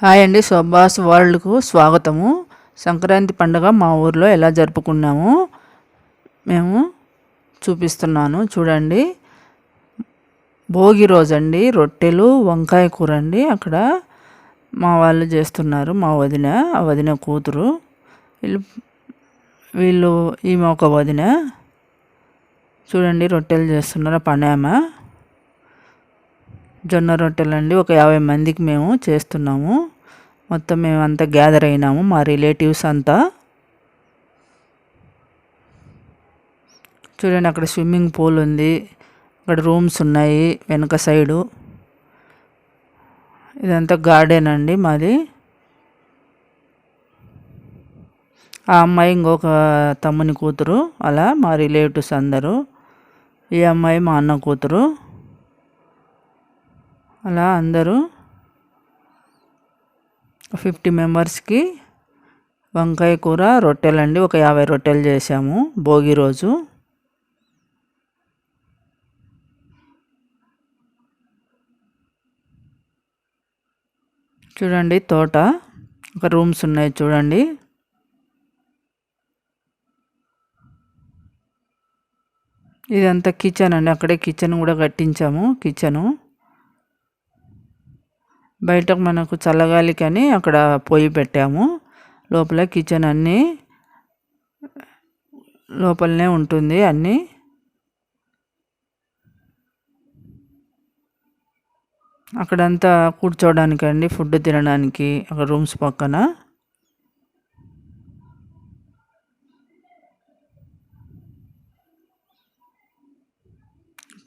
Hi అండి సుభాష్ వరల్డ్కు స్వాగతము. సంక్రాంతి పండుగ మా ఊర్లో ఎలా జరుపుకున్నాము మేము చూపిస్తున్నాను చూడండి. భోగి రోజండి రొట్టెలు వంకాయ కూర అండి అక్కడ మా వాళ్ళు చేస్తున్నారు మా వదిన ఆ వదిన కూతురు. వీళ్ళు వీళ్ళు ఈమె ఒక వదిన. చూడండి రొట్టెలు చేస్తున్నారు పనేమా? జొన్న రొట్టెలండి. ఒక యాభై మందికి మేము చేస్తున్నాము. మొత్తం మేము అంతా గ్యాదర్ అయినాము మా రిలేటివ్స్ అంతా. చూడండి అక్కడ స్విమ్మింగ్ పూల్ ఉంది. అక్కడ రూమ్స్ ఉన్నాయి వెనుక సైడు. ఇదంతా గార్డెన్ అండి మాది. ఆ అమ్మాయి ఇంకొక తమ్ముని కూతురు అలా మా రిలేటివ్స్ అందరూ. ఈ అమ్మాయి మా అన్న కూతురు. అలా అందరూ ఫిఫ్టీ మెంబర్స్కి వంకాయ కూర రొట్టెలండి. ఒక యాభై రొట్టెలు చేసాము భోగి రోజు. చూడండి తోట. ఒక రూమ్స్ ఉన్నాయి చూడండి. ఇదంతా కిచెన్ అండి. అక్కడే కిచెన్ కూడా కట్టించాము. కిచెను. బయట మనకు చల్లగాలికని అక్కడ పొయ్యి పెట్టాము. లోపల కిచెన్ అన్నీ లోపలనే ఉంటుంది అన్నీ. అక్కడంతా కూర్చోవడానికి అండి ఫుడ్ తినడానికి అక్కడ రూమ్స్ పక్కన.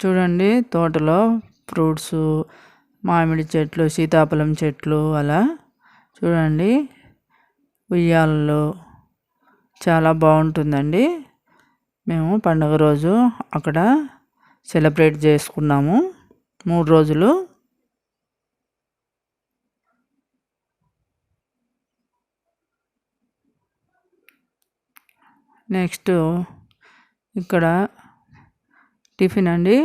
చూడండి తోటలో ఫ్రూట్స్ మామిడి చెట్లు సీతాఫలం చెట్లు అలా చూడండి. ఉయ్యాలలో చాలా బాగుంటుందండి. మేము పండుగ రోజు అక్కడ సెలబ్రేట్ చేసుకున్నాము. మూడు రోజులు. నెక్స్ట్ ఇక్కడ టిఫిన్ అండి.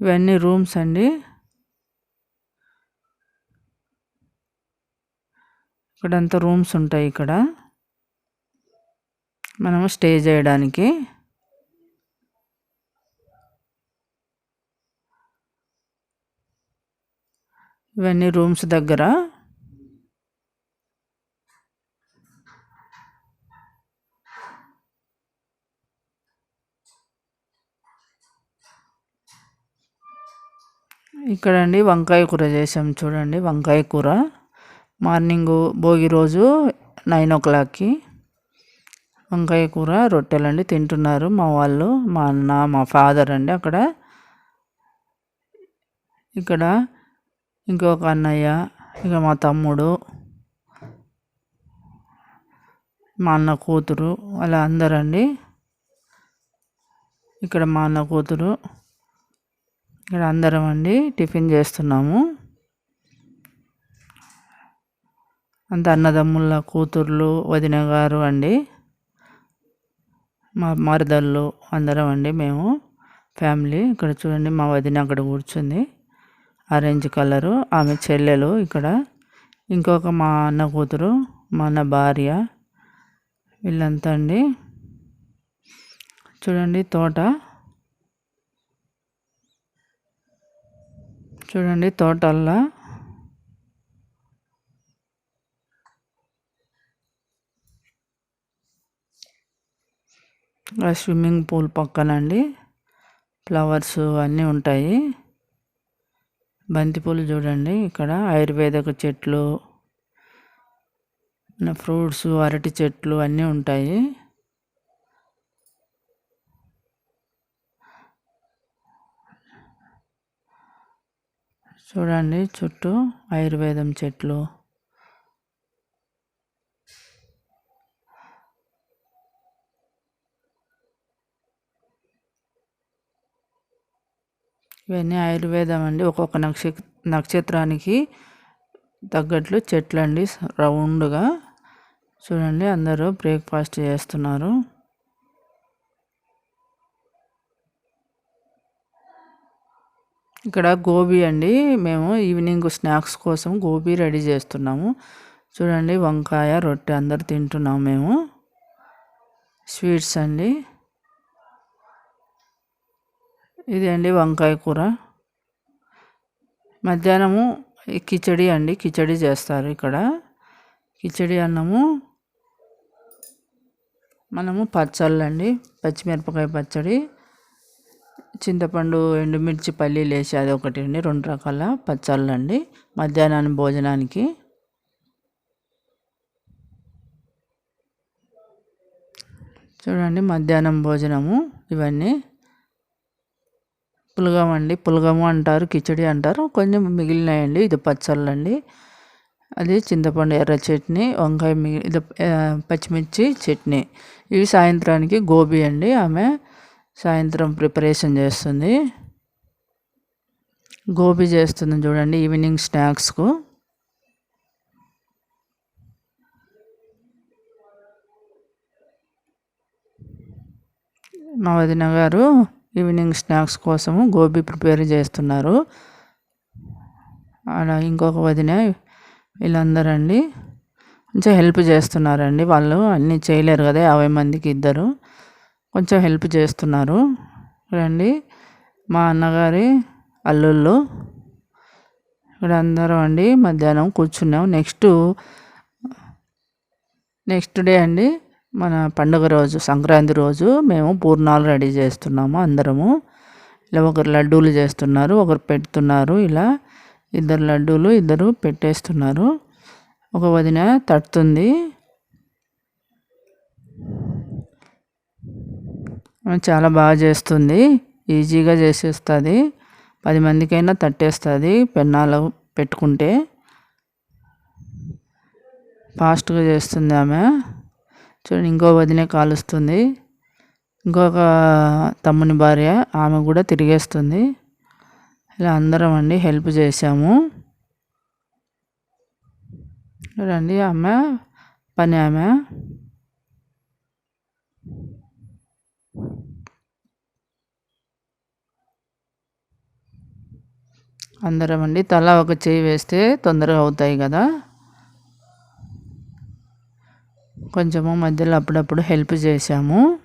ఇవన్నీ రూమ్స్ అండి. ఇక్కడంతా రూమ్స్ ఉంటాయి ఇక్కడ. మనము స్టే చేయడానికి. ఇవన్నీ రూమ్స్ దగ్గర. ఇక్కడండి వంకాయ కూర చేసాం చూడండి వంకాయ కూర. మార్నింగ్ భోగి రోజు నైన్ ఓ క్లాక్కి వంకాయ కూర రొట్టెలండి తింటున్నారు మా వాళ్ళు మా అన్న మా ఫాదర్ అండి అక్కడ. ఇక్కడ ఇంకొక అన్నయ్య ఇక మా తమ్ముడు మా అన్న కూతురు అలా అందరండి. ఇక్కడ మా అన్న కూతురు ఇక్కడ అందరం అండి టిఫిన్ చేస్తున్నాము. అంత అన్నదమ్ముల కూతుర్లు వదిన గారు అండి. మా మరదళ్ళు అందరం అండి మేము. ఫ్యామిలీ ఇక్కడ చూడండి మా వదిన అక్కడ కూర్చుంది. ఆరెంజ్ కలరు ఆమె చెల్లెలు ఇక్కడ. ఇంకొక మా అన్న కూతురు మా అన్న భార్య. వీళ్ళంతా అండి. చూడండి తోట. చూడండి తోటల్లా. స్విమ్మింగ్ పూల్ పక్కనండి. ఫ్లవర్స్ అన్నీ ఉంటాయి. బంతిపూలు చూడండి ఇక్కడ. ఆయుర్వేదక చెట్లు ఫ్రూట్స్ అరటి చెట్లు అన్నీ ఉంటాయి. చూడండి చుట్టూ ఆయుర్వేదం చెట్లు. ఇవన్నీ ఆయుర్వేదం అండి. ఒక్కొక్క నక్ష నక్షత్రానికి తగ్గట్లు చెట్లు అండి రౌండ్గా. చూడండి అందరూ బ్రేక్ఫాస్ట్ చేస్తున్నారు. ఇక్కడ గోబీ అండి. మేము ఈవినింగ్ స్నాక్స్ కోసం గోబీ రెడీ చేస్తున్నాము. చూడండి వంకాయ రొట్టె అందరు తింటున్నాము మేము. స్వీట్స్ అండి. ఇది అండి వంకాయ కూర. మధ్యాహ్నము కిచడి అండి కిచడి చేస్తారు ఇక్కడ. కిచడి అన్నము మనము పచ్చళ్ళు అండి పచ్చిమిరపకాయ పచ్చడి చింతపండు ఎండుమిర్చి పల్లీలు వేసి అది ఒకటి అండి రెండు రకాల పచ్చళ్ళు అండి మధ్యాహ్నాన్ని భోజనానికి. చూడండి మధ్యాహ్నం భోజనము ఇవన్నీ. పులగం అండి. పులగము అంటారు కిచడి అంటారు. కొంచెం మిగిలినాయండి. ఇది పచ్చళ్ళు అండి అది చింతపండు ఎర్ర చట్నీ వంకాయ మిగిలి ఇది పచ్చిమిర్చి చట్నీ. ఇవి సాయంత్రానికి గోబీ అండి. ఆమె సాయంత్రం ప్రిపరేషన్ చేస్తుంది. గోబీ చేస్తుంది చూడండి. ఈవినింగ్ స్నాక్స్కు. మా వదిన గారు ఈవినింగ్ స్నాక్స్ కోసము గోబీ ప్రిపేర్ చేస్తున్నారు. అలా ఇంకొక వదిన వీళ్ళందరండి కొంచెం హెల్ప్ చేస్తున్నారండి. వాళ్ళు అన్నీ చేయలేరు కదా యాభై మందికి ఇద్దరు. కొంచెం హెల్ప్ చేస్తున్నారు. రండి మా అన్నగారి అల్లుళ్ళు. ఇక్కడ అందరం అండి మధ్యాహ్నం కూర్చున్నాం. నెక్స్ట్ నెక్స్ట్ డే అండి మన పండుగ రోజు సంక్రాంతి రోజు మేము పూర్ణాలు రెడీ చేస్తున్నాము అందరము. ఇలా ఒకరు లడ్డూలు చేస్తున్నారు ఒకరు పెడుతున్నారు ఇలా. ఇద్దరు లడ్డూలు ఇద్దరు పెట్టేస్తున్నారు. ఒక వదిన తడుతుంది. చాలా బాగా చేస్తుంది. ఈజీగా చేసేస్తుంది. పది మందికైనా తట్టేస్తుంది పెన్నాలు పెట్టుకుంటే. ఫాస్ట్గా చేస్తుంది ఆమె. చూడండి ఇంకో వదినే కాలుస్తుంది ఇంకొక తమ్ముని భార్య ఆమె కూడా తిరిగేస్తుంది. ఇలా అందరం అండి హెల్ప్ చేసాము చూడండి ఆమె పని ఆమె. అందరం అండి తల ఒక చేయి వేస్తే తొందరగా అవుతాయి కదా. కొంచెము మధ్యలో అప్పుడప్పుడు హెల్ప్ చేశాము.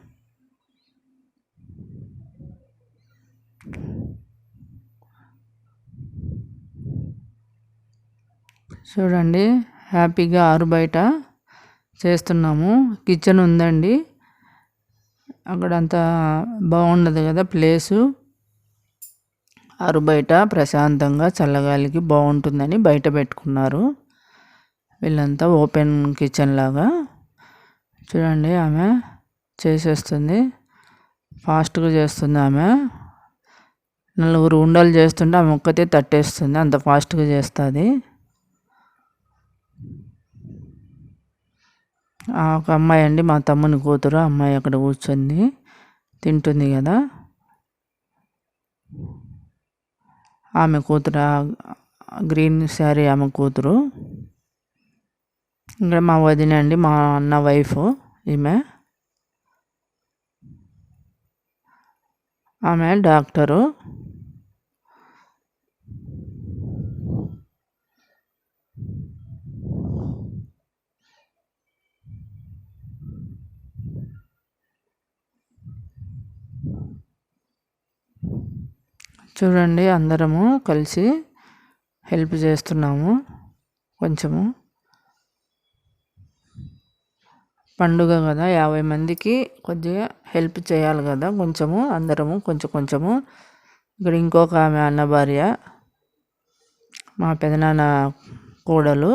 చూడండి హ్యాపీగా ఆరు బయట చేస్తున్నాము. కిచెన్ ఉందండి. అక్కడ అంతా బాగుండదు కదా ప్లేసు. ఆరు బయట ప్రశాంతంగా చల్లగాలికి బాగుంటుందని బయట పెట్టుకున్నారు. వీళ్ళంతా ఓపెన్ కిచెన్ లాగా. చూడండి ఆమె చేసేస్తుంది. ఫాస్ట్గా చేస్తుంది ఆమె. నలుగురు ఉండలు చేస్తుంటే ఆమె ఒక్కతే తట్టేస్తుంది. అంత ఫాస్ట్గా చేస్తుంది. ఒక అమ్మాయి అండి మా తమ్ముని కూతురు. అమ్మాయి అక్కడ కూర్చుంది. తింటుంది కదా. ఆమె కూతురు గ్రీన్ శారీ ఆమె కూతురు. ఇక్కడ మా వదిన అండి మా అన్న వైఫ్ ఈమె. ఆమె డాక్టరు. చూడండి అందరము కలిసి హెల్ప్ చేస్తున్నాము. కొంచెము. పండుగ కదా యాభై మందికి కొద్దిగా హెల్ప్ చేయాలి కదా కొంచెము అందరము కొంచెం కొంచెము. ఇక్కడ ఇంకొక ఆమె అన్న భార్య మా పెదనాన్న కోడలు.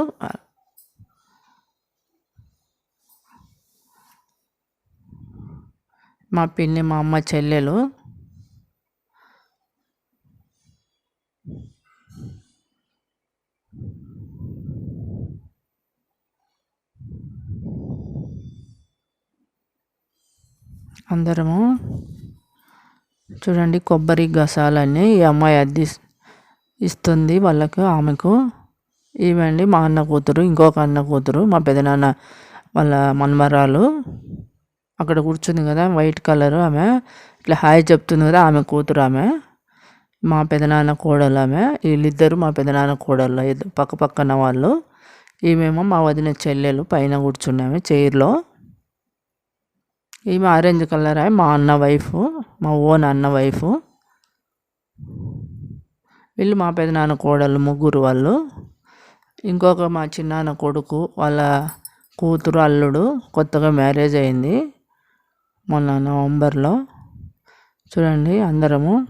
మా పిన్ని మా అమ్మ చెల్లెలు. అందరము చూడండి కొబ్బరి గసాలన్నీ ఈ అమ్మాయి అద్ది ఇస్తుంది వాళ్ళకు ఆమెకు. ఇవండి మా అన్న కూతురు ఇంకొక అన్న కూతురు మా పెదనాన్న వాళ్ళ మన్మరాలు. అక్కడ కూర్చుంది కదా వైట్ కలర్ ఆమె. ఇట్లా హాయ్ చెప్తుంది కదా ఆమె కూతురు ఆమె. మా పెదనాన్న కోడలు ఆమె. వీళ్ళిద్దరు మా పెదనాన్న కోడళ్ళు పక్క పక్కన వాళ్ళు. ఈమెమో మా వదిన చెల్లెలు పైన కూర్చున్నామే చైర్లో. ఈమె ఆరెంజ్ కలర్? మా అన్న వైఫ్ మా ఓన్ అన్న వైఫ్. వీళ్ళు మా పెదనాన్న కోడలు ముగ్గురు వాళ్ళు. ఇంకొక మా చిన్నాన్న కొడుకు వాళ్ళ కూతురు అల్లుడు కొత్తగా మ్యారేజ్ అయింది మొన్న నవంబర్లో. చూడండి అందరము.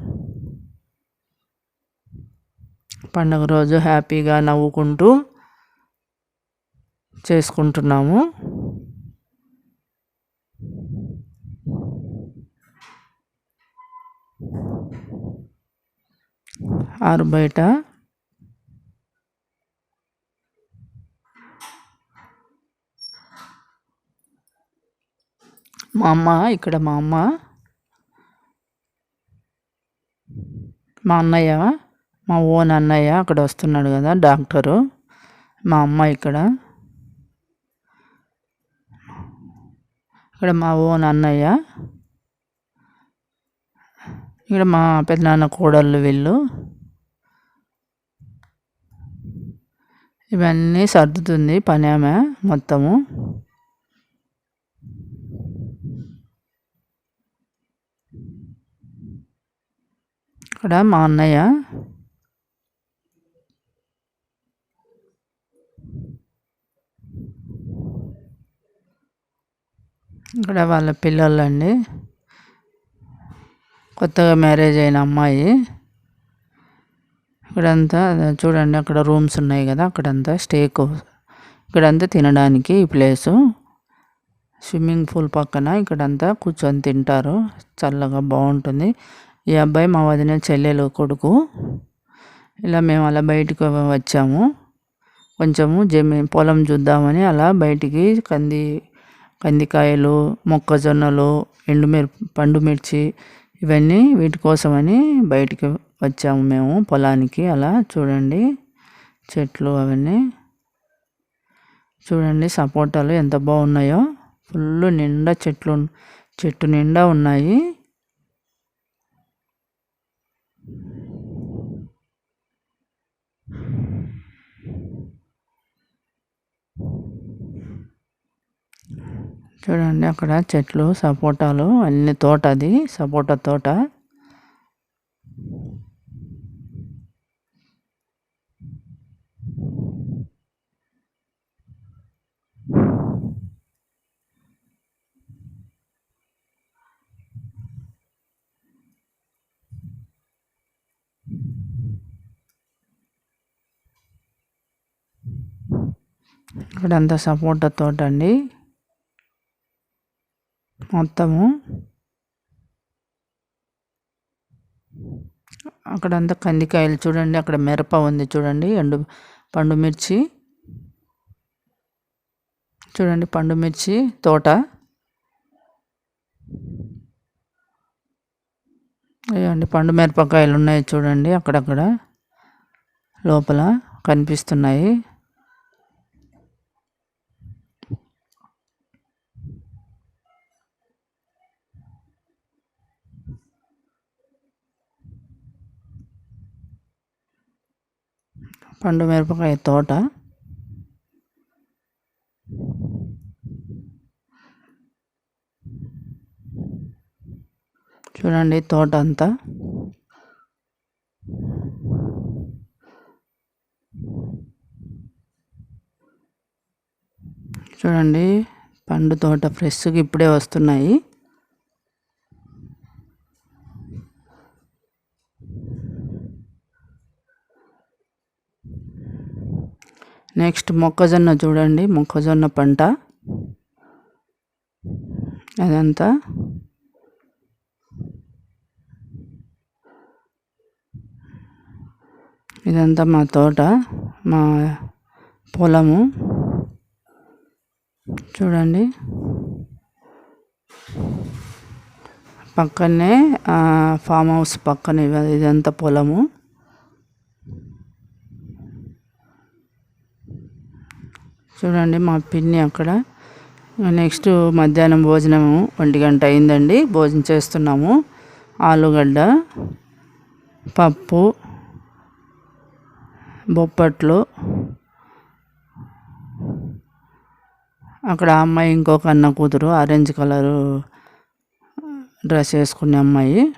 పండుగ రోజు హ్యాపీగా నవ్వుకుంటూ చేసుకుంటున్నాము. ఆరు బయట. మా అమ్మ ఇక్కడ మా అమ్మ. మా అన్నయ్య మా ఓన్ అన్నయ్య అక్కడ వస్తున్నాడు కదా డాక్టరు. మా అమ్మ ఇక్కడ. ఇక్కడ మా ఓన్ అన్నయ్య. ఇక్కడ మా పెద్దనాన్న కోడళ్ళు వీళ్ళు. ఇవన్నీ సర్దుతుంది పని ఆమె మొత్తము. ఇక్కడ మా అన్నయ్య ఇక్కడ వాళ్ళ పిల్లలండి. కొత్తగా మ్యారేజ్ అయిన అమ్మాయి. ఇక్కడంతా చూడండి అక్కడ రూమ్స్ ఉన్నాయి కదా అక్కడంతా స్టేకు. ఇక్కడంతా తినడానికి ఈ ప్లేసు. స్విమ్మింగ్ పూల్ పక్కన ఇక్కడంతా కూర్చొని తింటారు. చల్లగా బాగుంటుంది. ఈ అబ్బాయి మా వదిన చెల్లెలు కొడుకు. ఇలా మేము అలా బయటకు వచ్చాము. కొంచెము జమి పొలం చూద్దామని అలా బయటికి కంది కందికాయలు మొక్కజొన్నలు ఎండుమిర్చి పండుమిర్చి ఇవన్నీ వీటి కోసమని బయటికి వచ్చాము మేము పొలానికి. అలా చూడండి చెట్లు అవన్నీ. చూడండి సపోటాలు ఎంత బాగున్నాయో. ఫుల్ నిండా చెట్లు చెట్టు నిండా ఉన్నాయి. చూడండి అక్కడ చెట్లు సపోటాలు అన్ని తోట అది సపోటా తోట. ఇక్కడంతా సపోటా తోట అండి మొత్తము. అక్కడంతా కందికాయలు చూడండి అక్కడ మిరప ఉంది చూడండి ఎండు పండు మిర్చి. చూడండి పండు మిర్చి తోట. అండి పండు మిరపకాయలు ఉన్నాయి చూడండి అక్కడక్కడ లోపల కనిపిస్తున్నాయి. పండు మిరపకాయ తోట. చూడండి తోట అంతా. చూడండి పండు తోట ఫ్రెష్గా ఇప్పుడే వస్తున్నాయి. నెక్స్ట్ మొక్కజొన్న చూడండి. మొక్కజొన్న పంట. అదంతా. ఇదంతా మా తోట మా పొలము. చూడండి. పక్కనే ఫామ్ హౌస్ పక్కన ఇదంతా పొలము. చూడండి మా పిన్ని అక్కడ. నెక్స్ట్ మధ్యాహ్నం భోజనము ఒంటి గంట అయిందండి. భోజనం చేస్తున్నాము. ఆలుగడ్డ పప్పు బొప్పట్లు. అక్కడ అమ్మాయి ఇంకొక అన్న కూతురు ఆరెంజ్ కలరు డ్రెస్ వేసుకునే అమ్మాయి.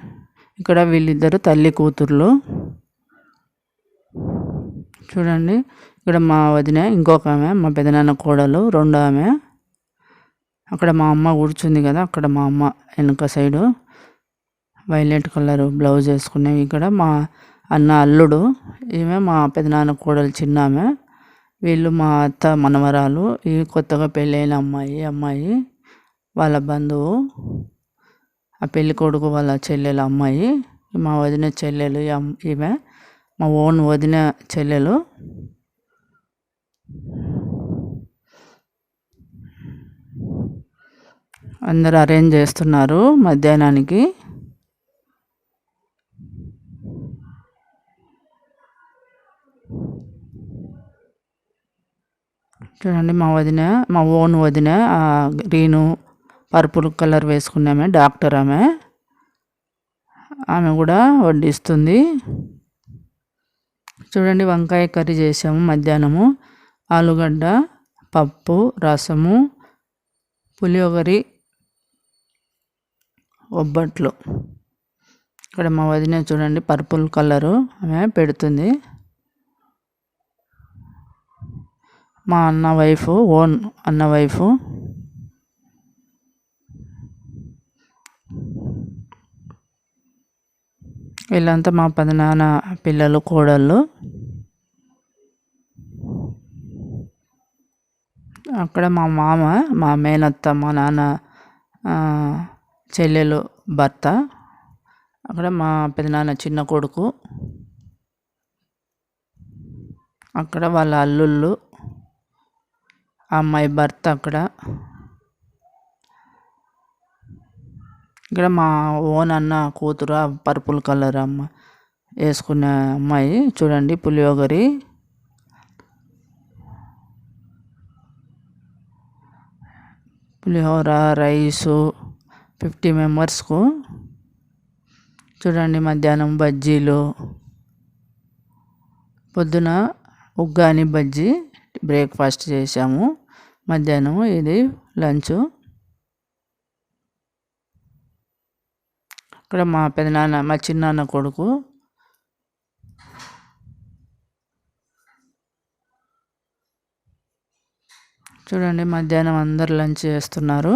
ఇక్కడ వీళ్ళిద్దరు తల్లి కూతుర్లు. చూడండి. ఇక్కడ మా వదిన ఇంకొక ఆమె మా పెదనాన్న కోడలు రెండో ఆమె. అక్కడ మా అమ్మ కూర్చుంది కదా అక్కడ మా అమ్మ వెనుక సైడు. వైలెట్ కలర్ బ్లౌజ్ వేసుకునేవి ఇక్కడ. మా అన్న అల్లుడు ఈమె మా పెదనాన్న కోడలు చిన్న ఆమె. వీళ్ళు మా అత్త మనవరాలు ఈ కొత్తగా పెళ్ళైన అమ్మాయి అమ్మాయి వాళ్ళ బంధువు. ఆ పెళ్ళి కొడుకు వాళ్ళ చెల్లెలు అమ్మాయి. మా వదిన చెల్లెలు ఈమె. మా ఓన్ వదిన చెల్లెలు. అందరు అరేంజ్ చేస్తున్నారు మధ్యాహ్నానికి. చూడండి మా వదిన మా ఓన్ వదిన గ్రీను పర్పుల్ కలర్ వేసుకున్నామే డాక్టర్ ఆమె. ఆమె కూడా వడ్డిస్తుంది. చూడండి వంకాయ కర్రీ చేసాము మధ్యాహ్నము. ఆలుగడ్డ పప్పు రసము పులియోగరి ఒబ్బట్లు. ఇక్కడ మా వదిన చూడండి పర్పుల్ కలరు ఆమె పెడుతుంది. మా అన్న వైఫ్ ఓన్ అన్న వైఫ్. వీళ్ళంతా మా నాన్న పిల్లలు కోడళ్ళు. అక్కడ మా మామ మా మేనత్త మా నాన్న చెల్లెలు భర్త అక్కడ మా పెదనాన్న చిన్న కొడుకు అక్కడ వాళ్ళ అల్లుళ్ళు అమ్మాయి భర్త అక్కడ. ఇక్కడ మా ఓన్ అన్న కూతురు పర్పుల్ కలర్ అమ్మ వేసుకున్న అమ్మాయి చూడండి పులియోగరి పులిహోర రైసు ఫిఫ్టీ మెంబర్స్కు. చూడండి మధ్యాహ్నం బజ్జీలు. పొద్దున ఉగ్గాని బజ్జీ బ్రేక్ఫాస్ట్ చేసాము మధ్యాహ్నం ఇది లంచ్. ఇక్కడ మా పెదనాన్న మా చిన్నాన్న కొడుకు చూడండి మధ్యాహ్నం అందరు లంచ్ చేస్తున్నారు.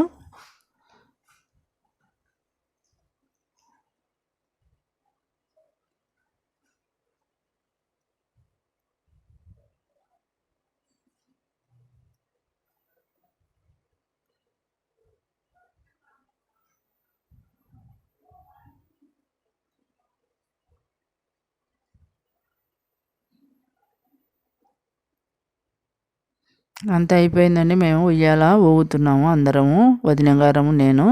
అంత అయిపోయిందండి. మేము ఉయ్యాల ఊగుతున్నాము అందరము వదిన గారము నేను.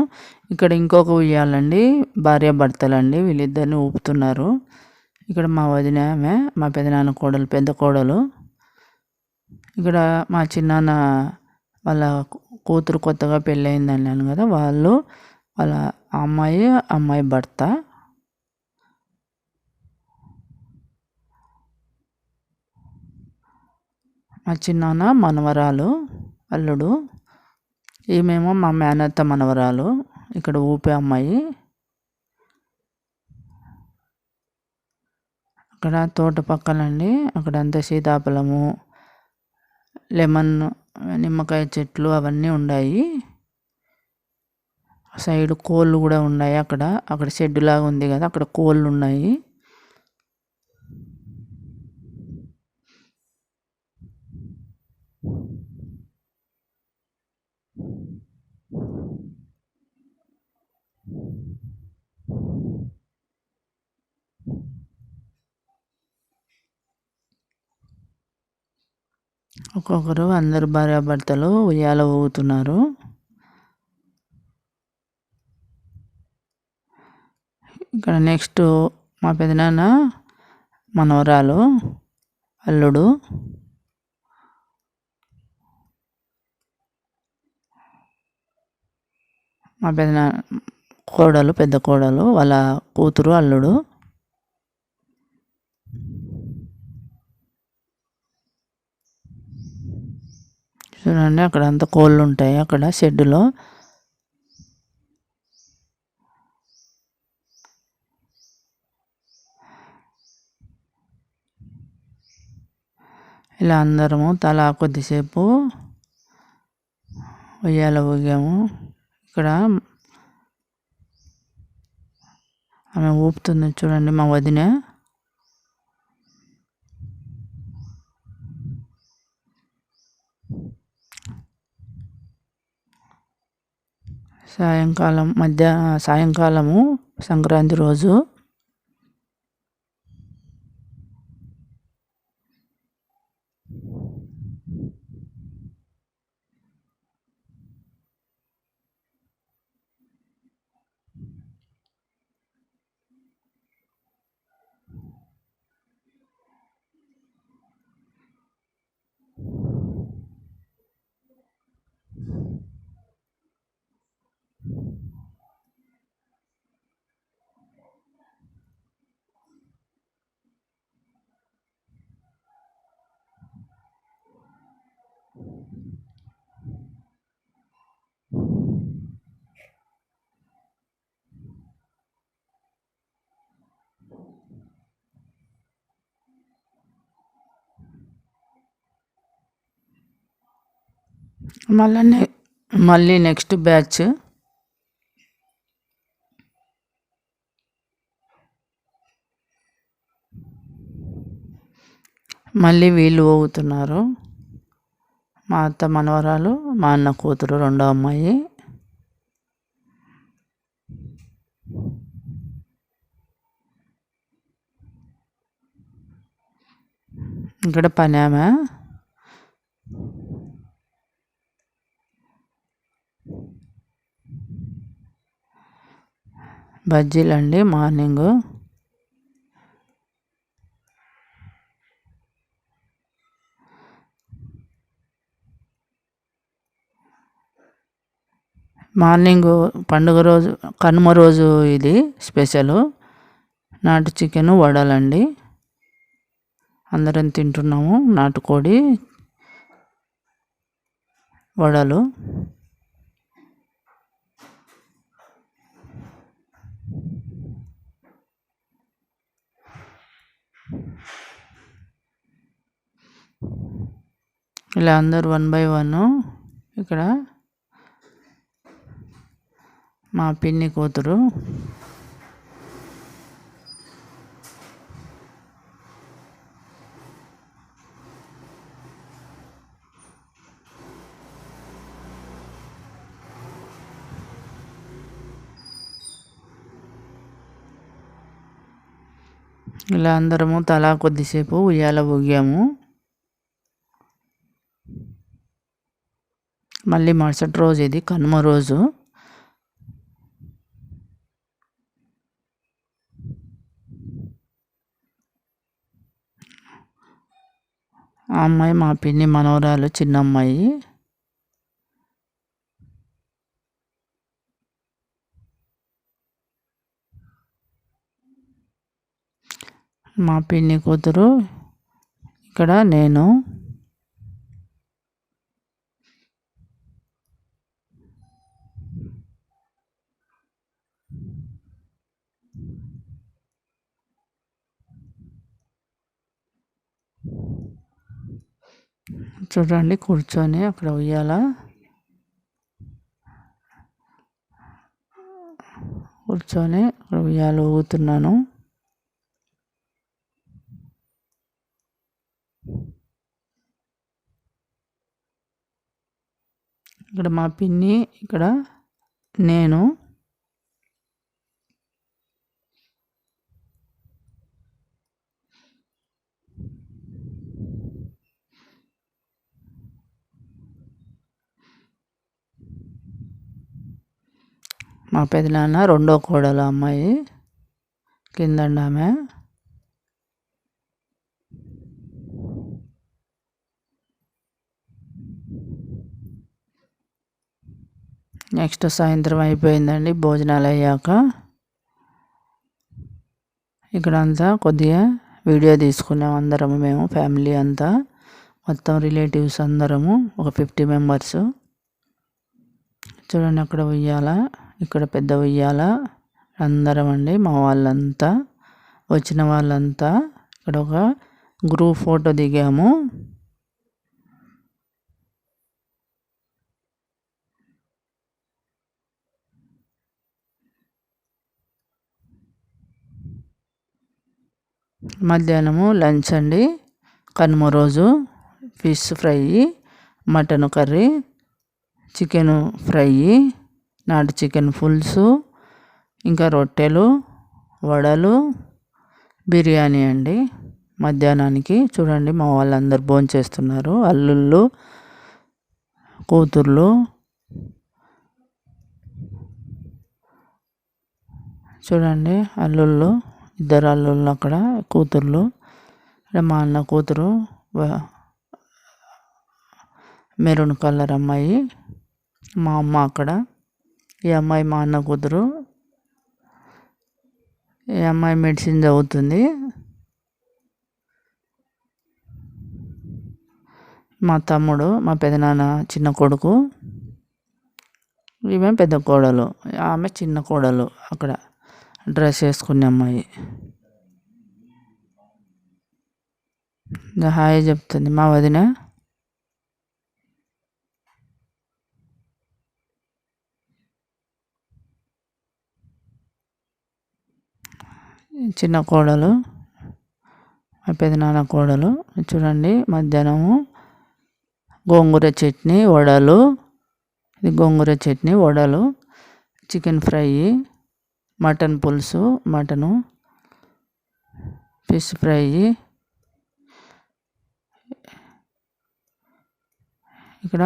ఇక్కడ ఇంకొక ఉయ్యాలండి భార్య భర్తలండి వీళ్ళిద్దరిని ఊపుతున్నారు. ఇక్కడ మా వదిన ఆమె మా పెదనాన్న కోడలు పెద్ద కోడలు. ఇక్కడ మా చిన్నాన్న వాళ్ళ కూతురు కొత్తగా పెళ్ళయింది అన్నాను కదా వాళ్ళు వాళ్ళ అమ్మాయి అమ్మాయి భర్త. మా చిన్నాన్న మనవరాలు అల్లుడు ఈమెమో మా మేనత్త మనవరాలు ఇక్కడ ఊపే అమ్మాయి. అక్కడ తోట పక్కనండి అక్కడంతా సీతాఫలము లెమన్ నిమ్మకాయ చెట్లు అవన్నీ ఉన్నాయి సైడ్ కోళ్ళు కూడా ఉన్నాయి అక్కడ అక్కడ షెడ్ లాగా ఉంది కదా అక్కడ కోళ్ళు ఉన్నాయి. ఒక్కొక్కరు అందరు భార్యాభర్తలు ఉయ్యాల ఊగుతున్నారు. ఇక్కడ నెక్స్ట్ మా పెదనాన్న మనవరాలు అల్లుడు. మా పెదనాన్న కోడలు పెద్ద కోడలు వాళ్ళ కూతురు అల్లుడు. చూడండి అక్కడ అంత కోళ్ళు ఉంటాయి అక్కడ షెడ్డులో. ఇలా అందరము తలా కొద్దిసేపు ఉయ్యాల ఊగాము. ఇక్కడ ఆమె ఊపుతుంది చూడండి మా వదిన. సాయంకాలం మధ్య సాయంకాలము సంక్రాంతి రోజు మళ్ళీ మళ్ళీ నెక్స్ట్ బ్యాచ్. మళ్ళీ వీళ్ళు ఊగుతున్నారు. మా అత్త మనవరాలు మా అన్న కూతురు రెండో అమ్మాయి. ఇక్కడ పని ఆమె. బజ్జీలండి మార్నింగు. మార్నింగ్ పండుగ రోజు కనుమ రోజు ఇది స్పెషల్. నాటు చికెన్ వడలండి. అందరం తింటున్నాము నాటుకోడి వడలు. ఇలా అందరు వన్ బై వన్ ఇక్కడ మా పిన్ని కూతురు. ఇలా అందరము తలా కొద్దిసేపు ఉయ్యాల ఊగాము. మళ్ళీ మరుసటి రోజు ఇది కనుమ రోజు. ఆ అమ్మాయి మా పిన్ని మనవరాలు చిన్న అమ్మాయి మా పిన్ని కూతురు ఇక్కడ నేను. చూడండి కూర్చొని అక్కడ ఉయ్యాల. కూర్చొని అక్కడ ఉయ్యాల ఊగుతున్నాను. ఇక్కడ మా పిన్ని ఇక్కడ నేను మా పెదనాన్న రెండో కోడలు అమ్మాయి. కిందండి ఆమె. నెక్స్ట్ సాయంత్రం అయిపోయిందండి భోజనాలు అయ్యాక. ఇక్కడ అంతా కొద్దిగా వీడియో తీసుకున్నాం అందరం మేము ఫ్యామిలీ అంతా. మొత్తం రిలేటివ్స్ అందరము ఒక ఫిఫ్టీ మెంబర్స్. చూడండి అక్కడ ఉయ్యాల. ఇక్కడ పెద్ద ఉయ్యాల. అందరం అండి మా వాళ్ళంతా వచ్చిన వాళ్ళంతా ఇక్కడ ఒక గ్రూప్ ఫోటో దిగాము. మధ్యాహ్నము లంచ్ అండి కనుమ రోజు fish fry mutton curry chicken fry. నాటు చికెన్ పులుసు ఇంకా రొట్టెలు వడలు బిర్యానీ అండి. మధ్యాహ్నానికి చూడండి మా వాళ్ళందరూ భోజనం చేస్తున్నారు. అల్లుళ్ళు కూతుర్లు. చూడండి అల్లుళ్ళు ఇద్దరు అల్లుళ్ళు అక్కడ కూతుర్లు. మా అన్న కూతురు మెరూన్ కలర్ అమ్మాయి మా అమ్మ అక్కడ. ఈ అమ్మాయి మా అన్న కూతురు. ఈ అమ్మాయి మెడిసిన్ చదువుతుంది. మా తమ్ముడు మా పెదనాన్న చిన్న కొడుకు. ఈమె పెద్ద కోడలు. ఆమె చిన్న కోడలు అక్కడ. డ్రెస్ వేసుకునే అమ్మాయి. హాయ్ చెప్తుంది. మా వదిన చిన్న కోడలు మా పెదనాన్న కోడలు. చూడండి మధ్యాహ్నము గోంగూర చట్నీ వడలు. ఇది గోంగూర చట్నీ వడలు. చికెన్ ఫ్రై మటన్ పులుసు మటను ఫిష్ ఫ్రై ఇక్కడ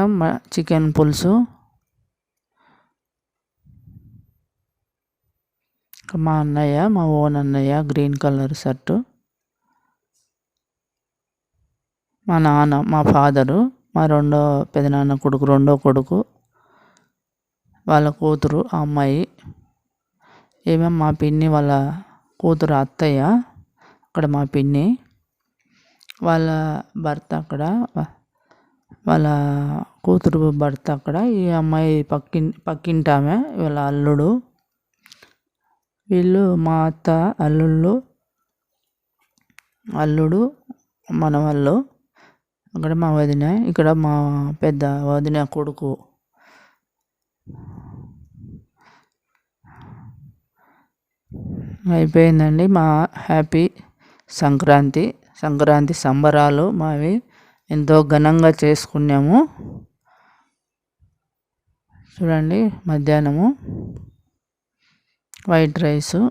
చికెన్ పులుసు మా అన్నయ్య మా ఓన్ అన్నయ్య గ్రీన్ కలర్ షర్టు. మా నాన్న మా ఫాదరు మా రెండో పెదనాన్న కొడుకు రెండో కొడుకు వాళ్ళ కూతురు ఆ అమ్మాయి. ఏమో మా పిన్ని వాళ్ళ కూతురు అత్తయ్య అక్కడ మా పిన్ని. వాళ్ళ భర్త అక్కడ వాళ్ళ కూతురు భర్త అక్కడ. ఈ అమ్మాయి పక్కి పక్కింటి ఆమె వీళ్ళ అల్లుడు. వీళ్ళు మా అత్త అల్లుళ్ళు అల్లుడు మనవాళ్ళు అక్కడ మా వదిన ఇక్కడ మా పెద్ద వదిన కొడుకు. అయిపోయిందండి మా హ్యాపీ సంక్రాంతి. సంక్రాంతి సంబరాలు మావి ఎంతో ఘనంగా చేసుకున్నాము. చూడండి మధ్యాహ్నము. White rice.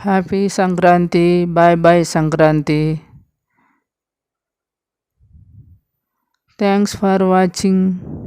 Happy Sankranti. Bye bye Sankranti. Thanks for watching.